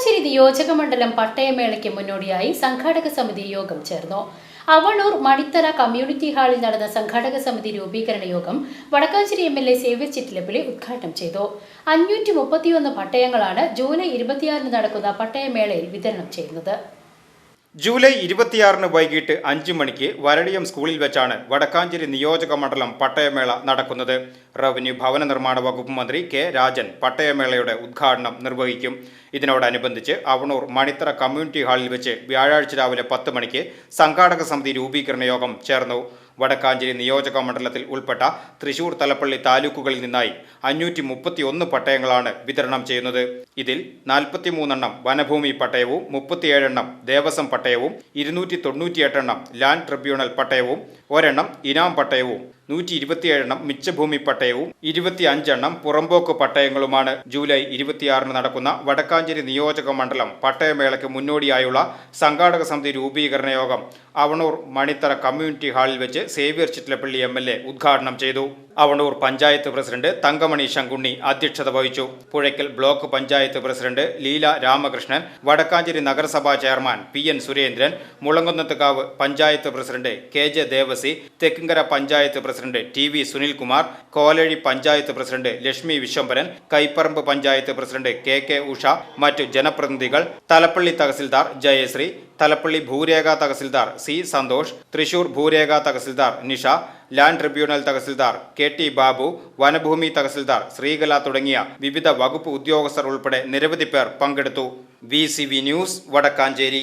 വടക്കാഞ്ചേരി നിയോജക മണ്ഡലം പട്ടയമേളയ്ക്ക് മുന്നോടിയായി സംഘാടക സമിതി യോഗം ചേർന്നു. അവളൂർ മണിത്തറ കമ്മ്യൂണിറ്റി ഹാളിൽ നടന്ന സംഘാടക സമിതി രൂപീകരണ യോഗം Vadakkanchery M L A Xavier Chittilappilly ഉദ്ഘാടനം ചെയ്തു. അഞ്ഞൂറ്റി മുപ്പത്തിയൊന്ന് പട്ടയങ്ങളാണ് ജൂലൈ ഇരുപത്തിയാറിന് നടക്കുന്ന പട്ടയമേളയിൽ വിതരണം ചെയ്യുന്നത്. ജൂലൈ ഇരുപത്തിയാറിന് വൈകിട്ട് അഞ്ച് മണിക്ക് വരളിയം സ്കൂളിൽ വെച്ചാണ് വടക്കാഞ്ചേരി നിയോജക മണ്ഡലം പട്ടയമേള നടക്കുന്നത്. റവന്യൂ ഭവന നിർമ്മാണ വകുപ്പ് മന്ത്രി കെ രാജൻ പട്ടയമേളയുടെ ഉദ്ഘാടനം നിർവഹിക്കും. ഇതിനോടനുബന്ധിച്ച് അവണൂർ മണിത്തറ കമ്മ്യൂണിറ്റി ഹാളിൽ വെച്ച് വ്യാഴാഴ്ച രാവിലെ പത്ത് മണിക്ക് സംഘാടക സമിതി രൂപീകരണ യോഗം ചേർന്നു. വടക്കാഞ്ചേരി നിയോജക മണ്ഡലത്തിൽ ഉൾപ്പെട്ട തൃശൂർ തലപ്പള്ളി താലൂക്കുകളിൽ നിന്നായി അഞ്ഞൂറ്റി മുപ്പത്തിയൊന്ന് പട്ടയങ്ങളാണ് വിതരണം ചെയ്യുന്നത്. ഇതിൽ നാൽപ്പത്തിമൂന്നെണ്ണം വനഭൂമി പട്ടയവും മുപ്പത്തിയേഴെണ്ണം ദേവസ്വം പട്ടയവും ഇരുന്നൂറ്റി തൊണ്ണൂറ്റിയെട്ടെണ്ണം ലാൻഡ് ട്രിബ്യൂണൽ പട്ടയവും ഒരെണ്ണം ഇനാം പട്ടയവും നൂറ്റി ഇരുപത്തിയേഴെണ്ണം മിച്ചഭൂമി പട്ടയവും ഇരുപത്തി അഞ്ചെണ്ണം പുറമ്പോക്ക് പട്ടയങ്ങളുമാണ്. ജൂലൈ ഇരുപത്തിയാറിന് നടക്കുന്ന വടക്കാഞ്ചേരി നിയോജക മണ്ഡലം പട്ടയമേളയ്ക്ക് മുന്നോടിയായുള്ള സംഘാടക സമിതി രൂപീകരണ യോഗം അവണൂർ മണിത്തറ കമ്മ്യൂണിറ്റി ഹാളിൽ വെച്ച് Xavier Chittilappilly M L A ഉദ്ഘാടനം ചെയ്തു. അവണൂർ പഞ്ചായത്ത് പ്രസിഡന്റ് തങ്കമണി ശങ്കുണ്ണി അധ്യക്ഷത വഹിച്ചു. പുഴയ്ക്കൽ ബ്ലോക്ക് പഞ്ചായത്ത് പ്രസിഡന്റ് ലീല രാമകൃഷ്ണൻ വടക്കാഞ്ചേരി നഗരസഭാ chairman P N Surendran Mulankunnathukavu panchayat president K J Devassy Thekkinkara panchayat president T V Sunilkumar Kolazhy panchayat president Lakshmi Viswambharan Kaiparamba panchayat president K K Usha മറ്റു ജനപ്രതിനിധികൾ തലപ്പള്ളി തഹസിൽദാർ ജയശ്രീ തലപ്പള്ളി ഭൂരേഖ tahsildar C Santhosh Thrissur ഭൂരേഖ tahsildar Nisha land tribunal tahsildar K T Babu വനഭൂമി തഹസിൽദാർ ശ്രീകല തുടങ്ങിയ വിവിധ വകുപ്പ് ഉദ്യോഗസ്ഥർ ഉൾപ്പെടെ നിരവധി പേർ പങ്കെടുത്തു. V news Vadakkanchery.